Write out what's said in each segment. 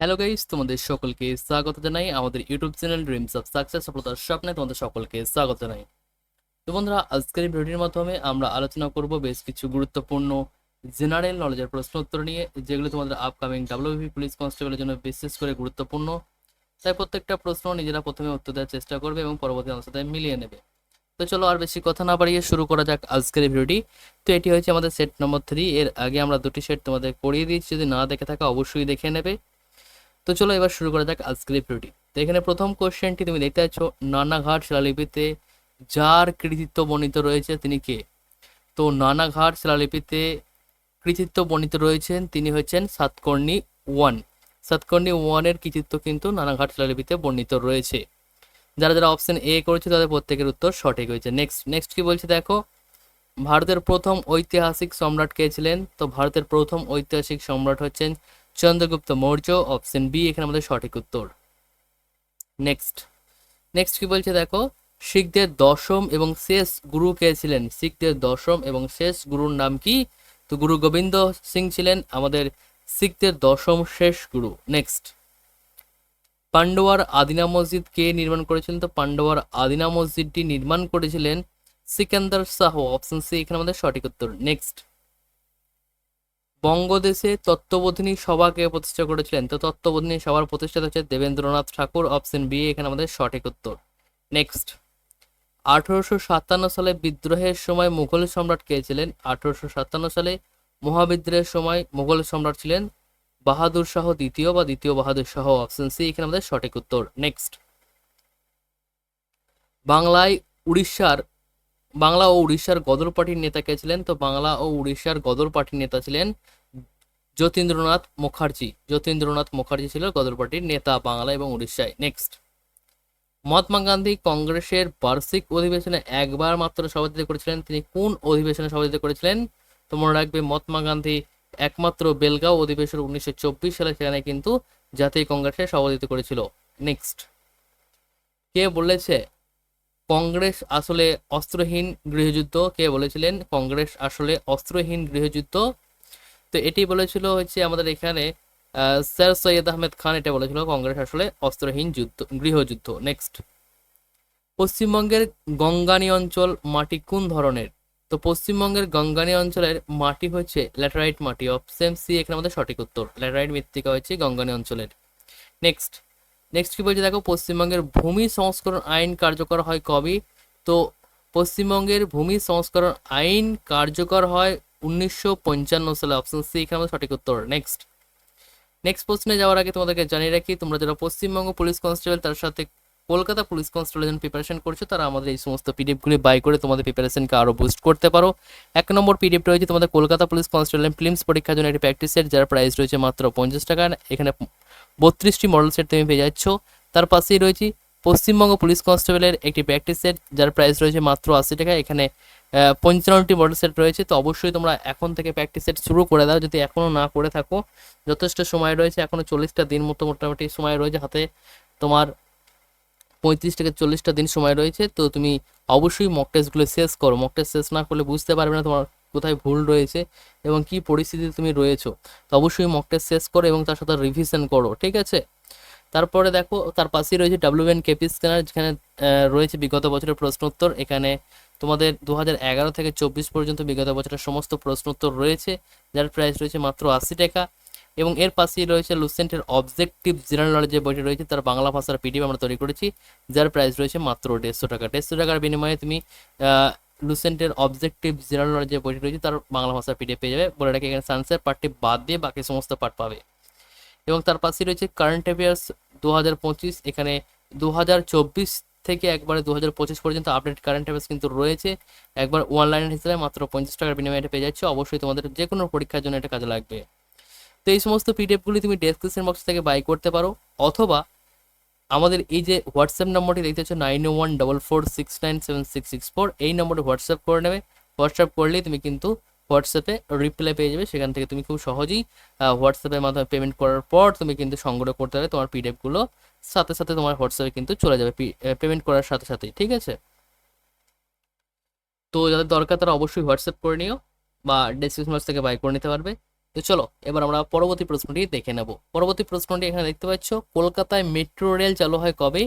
Hello guys তোমাদের সকলকে স্বাগত জানাই। আমাদের YouTube channel dreams of success সফলতার স্বপ্নে তোমাদের সকলকে স্বাগত জানাই। তো বন্ধুরা, আজকের এই ভিডিওর মাধ্যমে আমরা আলোচনা করব বেশ কিছু গুরুত্বপূর্ণ জেনারেল নলেজের প্রশ্ন উত্তর নিয়ে, যেগুলো তোমাদের আপকামিং ডাব্লিউপি পুলিশ কনস্টেবলের জন্য বিশেষ করে গুরুত্বপূর্ণ। তাই প্রত্যেকটা প্রশ্ন নিজেরা প্রথমে উত্তর দেওয়ার চেষ্টা করবে এবং পরবর্তী অংশ সাথে মিলিয়ে নেবে। তো চলো আর বেশি কথা না বাড়িয়ে শুরু করা যাক আজকের এই ভিডিওটি। তো এটি হচ্ছে আমাদের সেট নম্বর থ্রি এর আগে আমরা দুটি সেট তোমাদের করিয়ে দিয়েছি। যদি না দেখে থাকা, অবশ্যই দেখে নেবে। তো চলো এবার শুরু করা যাক আজকের ভিডিওটি তো এখানে প্রথম কোশ্চেনটি তুমি দেখতে পাচ্ছ, নানাঘাট শিলালিপিতে যার কৃতিত্ব বর্ণিত রয়েছে তিনি কে? তো নানাঘাট শিলালিপিতে কৃতিত্ব বর্ণিত রয়েছেন তিনি হচ্ছেন সাতকর্ণী ওয়ান। সাতকর্ণী ওয়ানের কৃতিত্ব কিন্তু নানাঘাট শিলালিপিতে বর্ণিত রয়েছে। যারা যারা অপশন এ করেছে তাদের প্রত্যেকের উত্তর সঠিক হয়েছে। নেক্সট নেক্সট কি বলছে দেখো, ভারতের প্রথম ঐতিহাসিক সম্রাট কে ছিলেন? তো ভারতের প্রথম ঐতিহাসিক সম্রাট হচ্ছেন চন্দ্রগুপ্ত মৌর্য অপশন বি এখানে আমাদের সঠিক উত্তর। নেক্সট নেক্সট কি বলছে দেখো? শিখদের দশম এবং শেষ গুরু কে ছিলেন? শিখদের দশম এবং শেষ গুরুর নাম কি? তো গুরু গোবিন্দ সিং ছিলেন আমাদের শিখদের দশম শেষ গুরু। নেক্সট পান্ডোয়ার আদিনা মসজিদ কে নির্মাণ করেছিলেন? তো পান্ডোয়ার আদিনা মসজিদটি নির্মাণ করেছিলেন সিকান্দার শাহ অপশন সি এখানে আমাদের সঠিক উত্তর। নেক্সট বঙ্গদেশে তত্ত্ববোধিনী সভাকে প্রতিষ্ঠা করেছিলেন। তো তত্ত্ববোধিনী সভার প্রতিষ্ঠাতা হচ্ছে দেবেন্দ্রনাথ ঠাকুর অপশন বি এখানে আমাদের সঠিক উত্তর। নেক্সট আঠারোশো সাতান্ন সালে বিদ্রোহের সময় মুঘল সম্রাট কে ছিলেন? আঠারোশো সাতান্ন সালে মহাবিদ্রোহের সময় মুঘল সম্রাট ছিলেন বাহাদুর শাহ দ্বিতীয় বা দ্বিতীয় বাহাদুর শাহ অপশন সি এখানে আমাদের সঠিক উত্তর। নেক্সট বাংলায় উড়িষ্যার বাংলা ও উড়িষ্যার গদর পার্টির নেতা কে ছিলেন? তো বাংলা ও উড়িষ্যার গদর পার্টির নেতা ছিলেন যতীন্দ্রনাথ মুখার্জি। যতীন্দ্রনাথ মুখার্জি ছিল গদর পার্টির নেতা বাংলা এবং উড়িষ্যায়। নেক্সট মহাত্মা গান্ধী কংগ্রেসের বার্ষিক অধিবেশনে একবার মাত্র সভাপতিত্ব করেছিলেন। তিনি কোন অধিবেশনে সভাপতিত্ব করেছিলেন? তো মনে রাখবে, মহাত্মা গান্ধী একমাত্র বেলগাঁও অধিবেশন উনিশশো চব্বিশ সালে সেখানে কিন্তু জাতীয় কংগ্রেসে সভাপতিত্ব করেছিল। নেক্সট কে বলেছে? কংগ্রেস আসলে অস্ত্রহীন গৃহযুদ্ধ, কে বলেছিলেন? কংগ্রেস আসলে অস্ত্রহীন গৃহযুদ্ধ। তো এটি বলেছিল হচ্ছে আমাদের এখানে স্যার সৈয়দ আহমেদ খান এটা বলেছিল, কংগ্রেস আসলে অস্ত্রহীন যুদ্ধ, গৃহযুদ্ধ। নেক্সট পশ্চিমবঙ্গের গঙ্গানি অঞ্চল মাটি কোন ধরনের? তো পশ্চিমবঙ্গের গঙ্গানি অঞ্চলের মাটি হচ্ছে ল্যাটেরাইট মাটি, অপশন সি এখানে আমাদের সঠিক উত্তর। ল্যাটারাইট মৃত্তিকা হচ্ছে গঙ্গানি অঞ্চলের। নেক্সট নেক্সট কি বলছে দেখো, পশ্চিমবঙ্গের ভূমি সংস্করণ আইন কার্যকর হয় কবে? তো পশ্চিমবঙ্গের ভূমি সংস্করণ আইন কার্যকর হয় উনিশশো পঞ্চান্ন সালে অপশন সি এখানে সঠিক উত্তর। নেক্সট নেক্সট প্রশ্নে যাওয়ার আগে তোমাদেরকে জানিয়ে রাখি, তোমরা যারা পশ্চিমবঙ্গ পুলিশ কনস্টেবল, তার সাথে কলকাতা পুলিশ কনস্টেবলের জন্য প্রিপারেশন করছ, তারা আমাদের এই সমস্ত পিডিএফগুলি বাই করে তোমাদের প্রিপারেশনকে আরও বুস্ট করতে পারো। এক নম্বর পিডিএফ রয়েছে তোমাদের কলকাতা পুলিশ কনস্টেবল ফিল্মস পরীক্ষার জন্য একটি প্র্যাকটিস সেট যার প্রাইস রয়েছে মাত্র পঞ্চাশ টাকা। এখানে বত্রিশটি মডেল সেট তুমি পেয়ে যাচ্ছ। তার পাশেই রয়েছে পশ্চিমবঙ্গ পুলিশ কনস্টেবলের একটি প্র্যাকটিস সেট, যার প্রাইস রয়েছে মাত্র আশি টাকা। এখানে পঞ্চান্নটি মডেল সেট রয়েছে। তো অবশ্যই তোমরা এখন থেকে প্র্যাকটিস সেট শুরু করে দাও। যদি এখনও না করে থাকো, যথেষ্ট সময় রয়েছে। এখনও চল্লিশটা দিন মতো মোটামুটি সময় রয়েছে হাতে। তোমার পঁয়ত্রিশ থেকে চল্লিশটা দিন সময় রয়েছে। তো তুমি অবশ্যই মক টেস্টগুলো শেষ করো। মক টেস্ট শেষ না করলে বুঝতে পারবে না তোমার কোথায় ভুল রয়েছে এবং কি পরিস্থিতিতে তুমি রয়েছো, তো অবশ্যই মক টেস্ট শেষ করো এবং তার সাথে রিভিশন করো, ঠিক আছে? তারপরে দেখো, তার পাশেই রয়েছে ডাব্লিউএন কেপি স্ক্যানার যেখানে রয়েছে বিগত বছরের প্রশ্ন উত্তর। এখানে তোমাদের দু এগারো থেকে চব্বিশ পর্যন্ত বিগত বছরের সমস্ত প্রশ্ন উত্তর রয়েছে, যার প্রাইস রয়েছে মাত্র আশি টাকা। এবং এর পাশেই রয়েছে লুসেন্টের অবজেক্টিভ জেনারেল নলেজ যে বইটি রয়েছে, তার বাংলা ভাষার পিডিএফ আমরা তৈরি করেছি, যার প্রাইস রয়েছে মাত্র দেড়শো টাকা। দেড়শো টাকার বিনিময়ে তুমি লুসেন্টের অবজেক্টিভ জেনারেল নলেজ যে বইটি রয়েছে, তার বাংলা ভাষার পিডিএফ পেয়ে যাবে। বলে রাখি, এখানে সায়েন্সের পার্টটি বাদ দিয়ে বাকি সমস্ত পার্ট পাবে। এবং তার পাশে রয়েছে কারেন্ট অ্যাফেয়ার্স দু হাজার পঁচিশ, এখানে দু হাজার চব্বিশ থেকে একবারে দু হাজার পঁচিশ পর্যন্ত আপডেট কারেন্ট অ্যাফেয়ার্স কিন্তু রয়েছে। একবার অনলাইন হিসেবে মাত্র পঞ্চাশ টাকার বিনিময়ে এটা পেয়ে যাচ্ছে। অবশ্যই তোমাদের যে কোনো পরীক্ষার জন্য এটা কাজে লাগবে। তো এই সমস্ত পিডিএফগুলি তুমি ডেসক্রিপশন বক্স থেকে বাই করতে পারো, অথবা আমাদের এই যে হোয়াটসঅ্যাপ নম্বরটি দেখতে পাচ্ছ nine one double four six nine seven six six four এই নম্বরে হোয়াটসঅ্যাপ করে নেবে। হোয়াটসঅ্যাপ করলেই তুমি কিন্তু হোয়াটসঅ্যাপে রিপ্লাই পেয়ে যাবে। সেখান থেকে তুমি খুব সহজেই হোয়াটসঅ্যাপের মাধ্যমে পেমেন্ট করার পর তুমি কিন্তু সংগ্রহ করতে পারবে তোমার পিডিএফগুলো সাথে সাথে তোমার হোয়াটসঅ্যাপে কিন্তু চলে যাবে পেমেন্ট করার সাথে সাথেই, ঠিক আছে? তো যাদের দরকার তারা অবশ্যই হোয়াটসঅ্যাপ করে নিও বা ডেসক্রিপশন বক্স থেকে বাই করে নিতে পারবে। তো চলো, এবার আমরা পরবর্তী প্রশ্নটি দেখে নেব। পরবর্তী প্রশ্নটি এখানে দেখতে পাচ্ছ, কলকাতায় মেট্রো রেল চালু হয় কবে?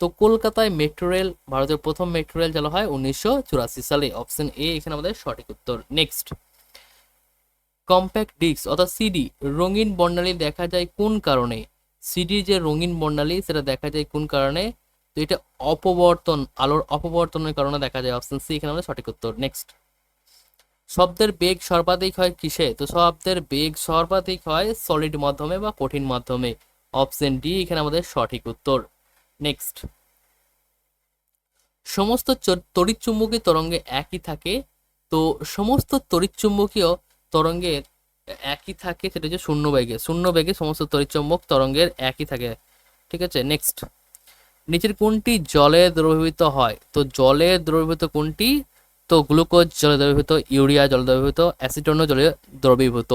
তো কলকাতায় মেট্রো রেল ভারতের প্রথম মেট্রো রেল চালু হয় উনিশশো চুরাশি সালে। অপশন এ এখানে আমাদের সঠিক উত্তর। নেক্সট কম্প্যাক্ট ডিস্ক অর্থাৎ সিডি রঙিন বর্ণালী দেখা যায় কোন কারণে? সিডির যে রঙিন বর্ণালী, সেটা দেখা যায় কোন কারণে? তো এটা অপবর্তন, আলোর অপবর্তনের কারণে দেখা যায়। অপশন সি এখানে আমাদের সঠিক উত্তর। নেক্সট শব্দের বেগ সর্বাধিক হয় কিসে? তো শব্দের বেগ সর্বাধিক হয় সলিড মাধ্যমে বা কঠিন মাধ্যমে। অপশন ডি এখানে আমাদের সঠিক উত্তর। নেক্সট সমস্ত তড়িৎচুম্বকীয় তরঙ্গে একই থাকে। তো সমস্ত তড়িৎচুম্বকীয় তরঙ্গের একই থাকে, সেটা হচ্ছে শূন্য বেগে। শূন্য বেগে সমস্ত তড়িৎচুম্বক তরঙ্গের একই থাকে। ঠিক আছে? নেক্সট নিচের কোনটি জলে দ্রবীভূত হয়? তো জলে দ্রবীভূত কোনটি? তো গ্লুকোজ জলে দ্রবীভূত, ইউরিয়া জলে দ্রবীভূত, অ্যাসিটনও জলে দ্রবীভূত।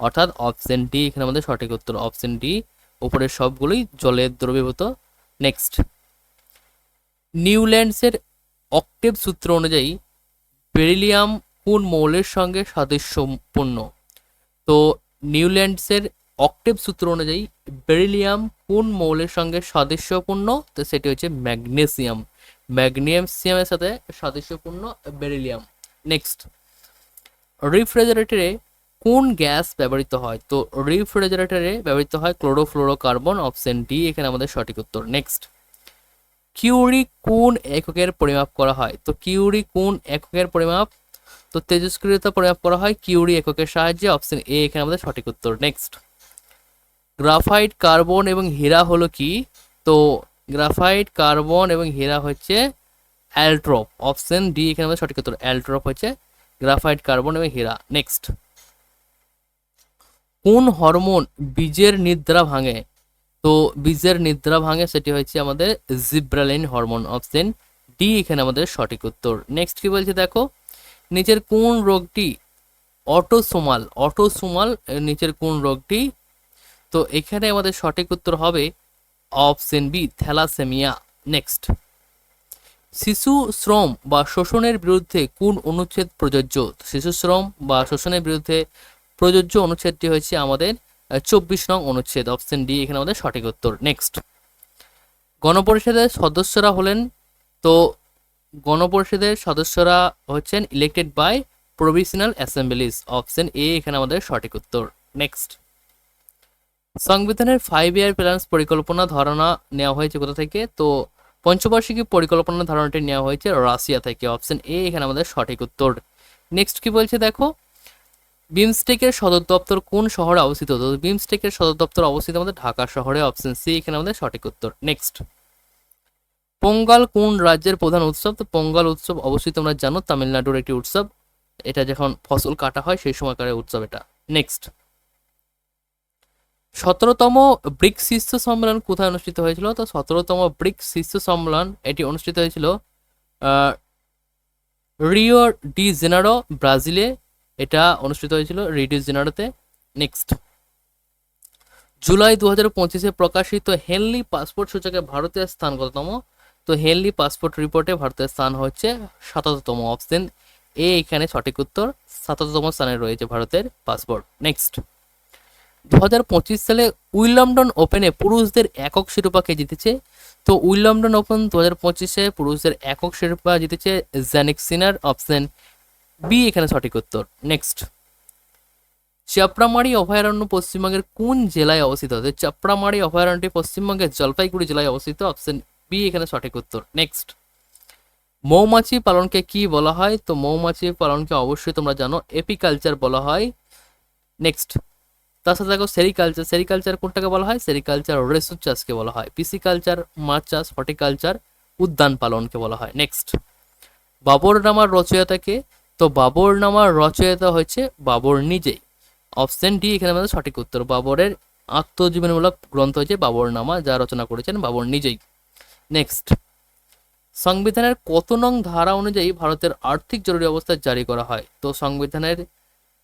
অর্থাৎ অপশন ডি এখানে আমাদের সঠিক উত্তর অপশন ডি উপরের সবগুলোই জলে দ্রবীভূত। নেক্সট নিউল্যান্ডসের অক্টেভ সূত্র অনুযায়ী বেরিলিয়াম কোন মৌলের সঙ্গে সাদৃশ্যপূর্ণ? তো নিউল্যান্ডসের অক্টেভ সূত্র অনুযায়ী বেরিলিয়াম কোন মৌলের সঙ্গে সাদৃশ্যপূর্ণ? তো সেটি হচ্ছে ম্যাগনেসিয়াম। ম্যাগনেসিয়ামের সাথে সাদৃশ্যপূর্ণ বেরিলিয়াম। নেক্সট রিফ্রিজারেটরে কোন গ্যাস ব্যবহৃত হয়? তো রিফ্রিজারেটরে ব্যবহৃত হয় ক্লোরোফ্লোরোকার্বন অপশন ডি এখানে আমাদের সঠিক উত্তর। নেক্সট কিউরি কোন এককের পরিমাপ করা হয়? তো কিউরি কোন এককের পরিমাপ? তো তেজস্ক্রিয়তা পরিমাপ করা হয় কিউরি এককের সাহায্যে অপশন এ এখানে আমাদের সঠিক উত্তর। নেক্সট গ্রাফাইট কার্বন এবং হীরা হলো কি? তো গ্রাফাইট, কার্বন এবং হীরা হচ্ছে অ্যালট্রপ। অপশন ডি, এখানে আমাদের সঠিক উত্তর অ্যালট্রপ হচ্ছে গ্রাফাইট, কার্বন এবং হীরা। নেক্সট। কোন হরমোন বীজের নিদ্রা ভাঙে? তো বীজের নিদ্রা ভাঙে সেটি হচ্ছে আমাদের জিব্রালিন হরমোন। অপশন ডি, এখানে আমাদের সঠিক উত্তর। নেক্সট কি বলছে দেখো? নিচের কোন রোগটি অটোসোমাল? অটোসোমাল নিচের কোন রোগটি? তো এখানে আমাদের সঠিক উত্তর হবে অপশন বি থ্যালাসেমিয়া। নেক্সট। শিশু শ্রম বা শোষণের বিরুদ্ধে কোন অনুচ্ছেদ প্রযোজ্য? শিশু শ্রম বা শোষণের বিরুদ্ধে প্রযোজ্য অনুচ্ছেদটি হয়েছে আমাদের চব্বিশ নং অনুচ্ছেদ অপশন ডি, এখানে আমাদের সঠিক উত্তর। নেক্সট। গণপরিষদের সদস্যরা হলেন, তো গণপরিষদের সদস্যরা হচ্ছেন elected by provisional assemblies option A এখানে আমাদের সঠিক উত্তর। নেক্সট। সংবিধানের ফাইভ ইয়ার প্ল্যান্স পরিকল্পনা ধারণা নেওয়া হয়েছে কোথা থেকে? তো পঞ্চবার্ষিকী পরিকল্পনা ধারণাটি নেওয়া হয়েছে রাশিয়া থেকে। অপশন এ এখানে আমাদের সঠিক উত্তর। নেক্সট কি বলছে দেখো? বিমস্টেকের সদর দপ্তর কোন শহরে অবস্থিত? তো বিমস্টেকের সদর দপ্তর অবস্থিত আমাদের ঢাকা শহরে অপশন সি এখানে আমাদের সঠিক উত্তর। নেক্সট পোঙ্গাল কোন রাজ্যের প্রধান উৎসব? তো পোঙ্গাল উৎসব অবশ্যই তোমরা জানো, তামিলনাড়ুর একটি উৎসব। এটা যখন ফসল কাটা হয়, সেই সময়কারের উৎসব এটা। নেক্সট সতেরোতম ব্রিক শীর্ষ সম্মেলন কোথায় অনুষ্ঠিত হয়েছিল? তো সতেরোতম ব্রিক শীর্ষ সম্মেলন, এটি অনুষ্ঠিত হয়েছিল রিও ডি জেনারো, ব্রাজিলে। এটা অনুষ্ঠিত হয়েছিল রিও ডি জেনারোতে। নেক্সট। জুলাই দু হাজার পঁচিশে প্রকাশিত হেনলি পাসপোর্ট সূচকে ভারতের স্থান কততম? তো হেনলি পাসপোর্ট রিপোর্টে ভারতের স্থান হচ্ছে সাতাত্তম অপশন এ এখানে সঠিক উত্তর সাতাত্তম স্থানে রয়েছে ভারতের পাসপোর্ট। নেক্সট। দু হাজার পঁচিশ সালে উইলম্বটন ওপেনে পুরুষদের একক শিরোপা কে জিতেছে? তো উইলম্বটন ওপেন দু হাজার পঁচিশে পুরুষদের একক শিরোপা জিতেছে জ্যানিক সিনার অপশন বি এখানে সঠিক উত্তর। নেক্সট চাপড়ামারি অভয়ারণ্য পশ্চিমবঙ্গের কোন জেলায় অবস্থিত? চাপড়ামারি অভয়ারণ্যটি পশ্চিমবঙ্গের জলপাইগুড়ি জেলায় অবস্থিত। অপশন বি এখানে সঠিক উত্তর। নেক্সট মৌমাছি পালনকে কি বলা হয়? তো মৌমাছি পালনকে অবশ্যই তোমরা জানো, এপিকালচার বলা হয়। নেক্সট তার সাথে দেখো সেরিকালচার সেরিকালচার কোনটাকে বলা হয়? সেরিকালচার রেসুর চাষকে বলা হয়। পিসিকালচার, মাছ চাষ, হর্টিকালচার, উদ্যান পালনকে বলা হয়। নেক্সট বাবরনামার রচয়িতাকে। তো বাবরনামার রচয়িতা হয়েছে বাবর নিজেই। অপশন ডি এখানে আমাদের সঠিক উত্তর। বাবরের আত্মজীবনীমূলক গ্রন্থ হচ্ছে বাবরনামা, যা রচনা করেছেন বাবর নিজেই। নেক্সট সংবিধানের কত নং ধারা অনুযায়ী ভারতের আর্থিক জরুরি অবস্থা জারি করা হয়? তো সংবিধানের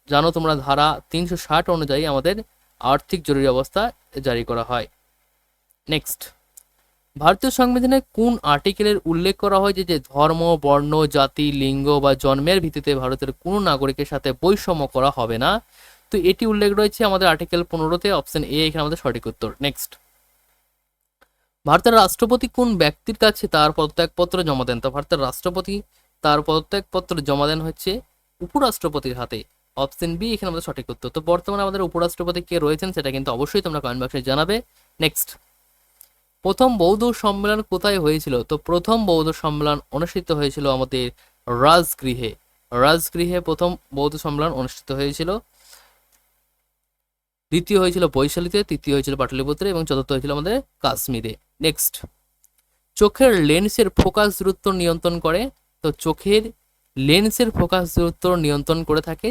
জানো তোমরা ধারা তিনশো ষাট অনুযায়ী আমাদের আর্থিক জরুরি অবস্থা জারি করা হয়। নেক্সট ভারতীয় সংবিধানে কোন আর্টিকেলের উল্লেখ করা হয় যে যে ধর্ম, বর্ণ, জাতি, লিঙ্গ বা জন্মের ভিত্তিতে ভারতের কোনো নাগরিকের সাথে বৈষম্য করা হবে না? তো এটি উল্লেখ রয়েছে আমাদের আর্টিকেল পনেরোতে অপশন এ এখানে আমাদের সঠিক উত্তর। নেক্সট ভারতের রাষ্ট্রপতি কোন ব্যক্তির কাছে তার পদত্যাগপত্র জমা দেন? তো ভারতের রাষ্ট্রপতি তার পদত্যাগপত্র জমা দেন হচ্ছে উপরাষ্ট্রপতির হাতে। অপশন বি এখানে আমাদের সঠিক উত্তর। তো বর্তমানে আমাদের উপরাষ্ট্রপতি কে রয়েছেন, সেটা কিন্তু অবশ্যই তোমরা কমেন্ট বক্সে জানাবে। নেক্সট প্রথম বৌদ্ধ সম্মেলন কোথায় হয়েছিল? তো প্রথম বৌদ্ধ সম্মেলন অনুষ্ঠিত হয়েছিল আমাদের রাজগৃহে। রাজগৃহে প্রথম বৌদ্ধ সম্মেলন অনুষ্ঠিত হয়েছিল। দ্বিতীয় হয়েছিল বৈশালীতে, তৃতীয় হয়েছিল পাটলিপুত্রে এবং চতুর্থ হয়েছিল আমাদের কাশ্মীরে। নেক্সট চোখের লেন্সের ফোকাস দূরত্ব নিয়ন্ত্রণ করে। তো চোখের লেন্সের ফোকাস দূরত্ব নিয়ন্ত্রণ করে থাকে।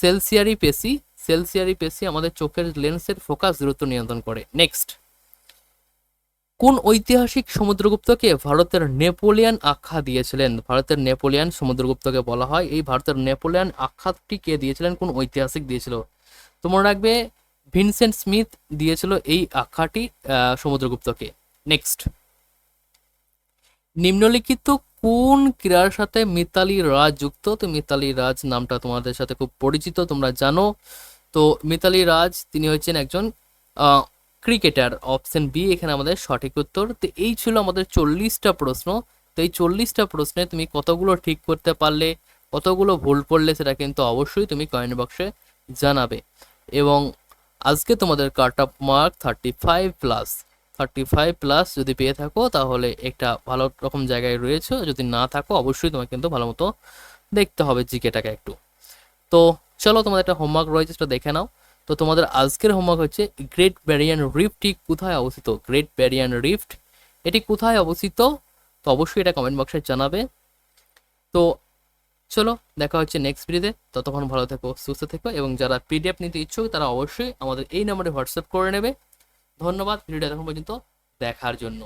সেলসিয়ারি পেশি সেলসিয়ারি পেশি আমাদের চোখের লেন্সের ফোকাস দূরত্ব নিয়ন্ত্রণ করে। নেক্সট কোন ঐতিহাসিক সমুদ্রগুপ্তকে ভারতের নেপোলিয়ান আখ্যা দিয়েছিলেন? ভারতের নেপোলিয়ান সমুদ্রগুপ্তকে বলা হয়। এই ভারতের নেপোলিয়ান আখ্যাটি কে দিয়েছিলেন? কোন ঐতিহাসিক দিয়েছিল? তোমরা রাখবে, ভিনসেন্ট স্মিথ দিয়েছিল এই আখ্যাটি সমুদ্রগুপ্তকে। নেক্সট নিম্নলিখিত কোন ক্রীড়ার সাথে মিতালি রাজ যুক্ত? তো মিতালি রাজ নামটা তোমাদের সাথে খুব পরিচিত, তোমরা জানো। তো মিতালি রাজ, তিনি হচ্ছেন একজন ক্রিকেটার, অপশন বি, এখানে আমাদের সঠিক উত্তর। তো এই ছিল আমাদের চল্লিশটা প্রশ্ন। তো এই চল্লিশটা প্রশ্নে তুমি কতগুলো ঠিক করতে পারলে, কতগুলো ভুল করলে, সেটা কিন্তু অবশ্যই তুমি কমেন্ট বক্সে জানাবে। এবং আজকে তোমাদের cut off mark thirty five plus. Thirty five plus যদি পেয়ে থাকো, তাহলে একটা ভালো রকম জায়গায় রয়েছে। যদি না থাকো, অবশ্যই তোমাকে কিন্তু ভালো মতো দেখতে হবে জিকেটাকে একটু। তো চলো তোমাদের একটা হোমওয়ার্ক রয়েছে, সেটা দেখে নাও। তো তোমাদের আজকের হোমওয়ার্ক হচ্ছে গ্রেট ব্যারিয়ান রিফটটি কোথায় অবস্থিত? গ্রেট ব্যারিয়ান রিফট এটি কোথায় অবস্থিত? তো অবশ্যই এটা কমেন্ট বক্সে জানাবে। তো চলো, দেখা হচ্ছে নেক্সট ভিডিওতে ততক্ষণ ভালো থেকো, সুস্থ থেকো, এবং যারা পিডিএফ নিতে ইচ্ছুক, তারা অবশ্যই আমাদের এই নম্বরে হোয়াটসঅ্যাপ করে নেবে। ধন্যবাদ ভিডিওটা এখন পর্যন্ত দেখার জন্য।